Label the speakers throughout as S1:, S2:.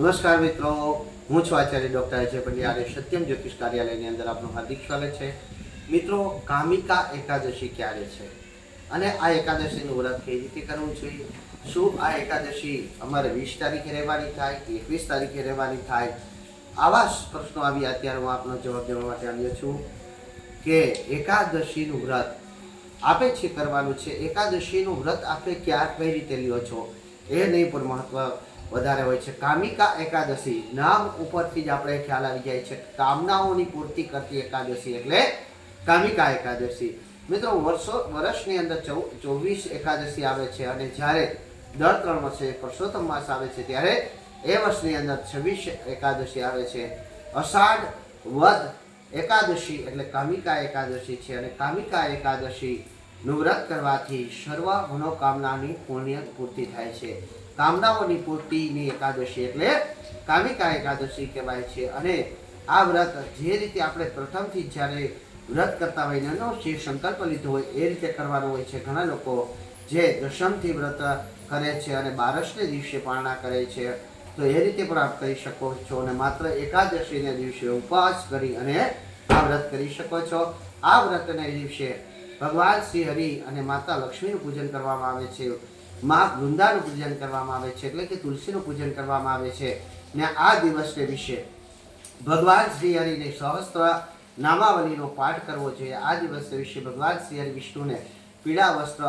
S1: નમસ્કાર મિત્રો, હું છું આચાર્ય ડૉક્ટર અજય પંડ્યા સત્યમ જ્યોતિષ કાર્યાલયની અંદર આપનું હાર્દિક સ્વાગત છે. મિત્રો, કામિકા એકાદશી ક્યારે છે? અને આ એકાદશીનું વ્રત કઈ રીતે કરવું જોઈએ? શું આ એકાદશી અમારે વીસ તારીખે રહેવાની થાય કે એકવીસ તારીખે રહેવાની થાય? આવા પ્રશ્નો આવી અત્યારે હું આપનો જવાબ દેવા માટે આવ્યો છું કે એકાદશીનું વ્રત આપે છે કરવાનું છે? એકાદશીનું વ્રત આપે ક્યાં, કઈ રીતે લ્યો છો? એ નહીં પણ મહત્વ વધારે હોય છે. કામિકા એકાદશી. નામ ઉપરથી જ આપણે ખ્યાલ આવી જાય છે. કામનાઓની પૂર્તિ કરતી એકાદશી એટલે કામિકા એકાદશી. મિત્રો, વર્ષો, વર્ષની અંદર ચૌ, ચોવીસ એકાદશી આવે છે અને જ્યારે દર ત્રણ વર્ષે પરસોત્તમ માસ આવે છે, ત્યારે એ વર્ષની અંદર છવ્વીસ એકાદશી આવે છે. અષાઢ વદ એકાદશી એટલે કામિકા એકાદશી છે અને કામિકા એકાદશી નું વ્રત કરવાથી સર્વ મનોકામનાની પુણ્ય પૂર્તિ થાય છે. કામનાઓની પૂર્તિની એકાદશી એટલે કામિકા એકાદશી કહેવાય છે. અને આ વ્રત જે રીતે આપણે પ્રથમથી જ્યારે વ્રત કરતા હોય એનો જે સંકલ્પ લીધો હોય એ રીતે કરવાનો હોય છે. ઘણા લોકો જે દશમથી વ્રત કરે છે અને બારસને દિવસે પારણા કરે છે, તો એ રીતે પણ આપ કરી શકો છો અને માત્ર એકાદશીને દિવસે ઉપવાસ કરી અને આ વ્રત કરી શકો છો. આ વ્રતને દિવસે ભગવાન શ્રી હરિ અને માતા લક્ષ્મીનું પૂજન કરવામાં આવે છે. મા વૃંદાનું પૂજન કરવામાં આવે છે, એટલે કે તુલસીનું પૂજન કરવામાં આવે છે ને આ દિવસને વિશે ભગવાન શ્રી હરિને સહસ્ત્ર નામાવલીનો પાઠ કરવો જોઈએ. આ દિવસ વિશે ભગવાન શ્રી હરિ વિષ્ણુને પીળા વસ્ત્ર,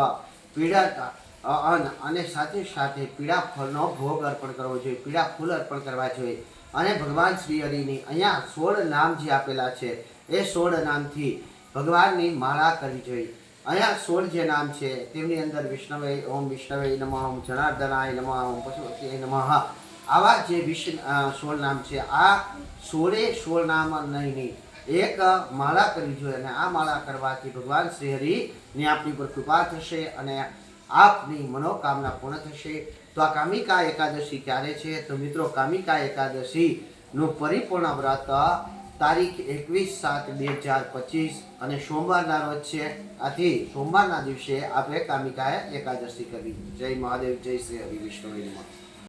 S1: પીળા અન્ન અને સાથે સાથે પીળા ફળનો ભોગ અર્પણ કરવો જોઈએ, પીળા ફૂલ અર્પણ કરવા જોઈએ. અને ભગવાન શ્રી હરિની અહીંયા સોળ નામ જે આપેલા છે, એ સોળ નામથી ભગવાનની માળા કરવી જોઈએ. અહીંયા સોળ જે નામ છે, તેમની અંદર વિષ્ણવે, ઓમ વિષ્ણવે, નમઃ ઓમ જનાર્દનાય, નમઃ ઓમ પશુપતિએ નમઃ. આવા જે વિષ્ણ સોળ નામ છે, આ સોળે સોળ નામ નહીં નહીં. એક માળા કરવી જોઈએ અને આ માળા કરવાથી ભગવાન શ્રી હરિની આપની પર કૃપા થશે અને આપની મનોકામના પૂર્ણ થશે. તો આ કામિકા એકાદશી ક્યારે છે? તો મિત્રો, કામિકા એકાદશી નું પરિપૂર્ણ વ્રત તારીખ એકવીસ સાત બે હજાર પચીસ અને સોમવારના રોજ છે. આથી સોમવારના દિવસે આપણે કામિકાએ એકાદશી કરવી. જય મહાદેવ, જય શ્રી હરિ વિષ્ણુ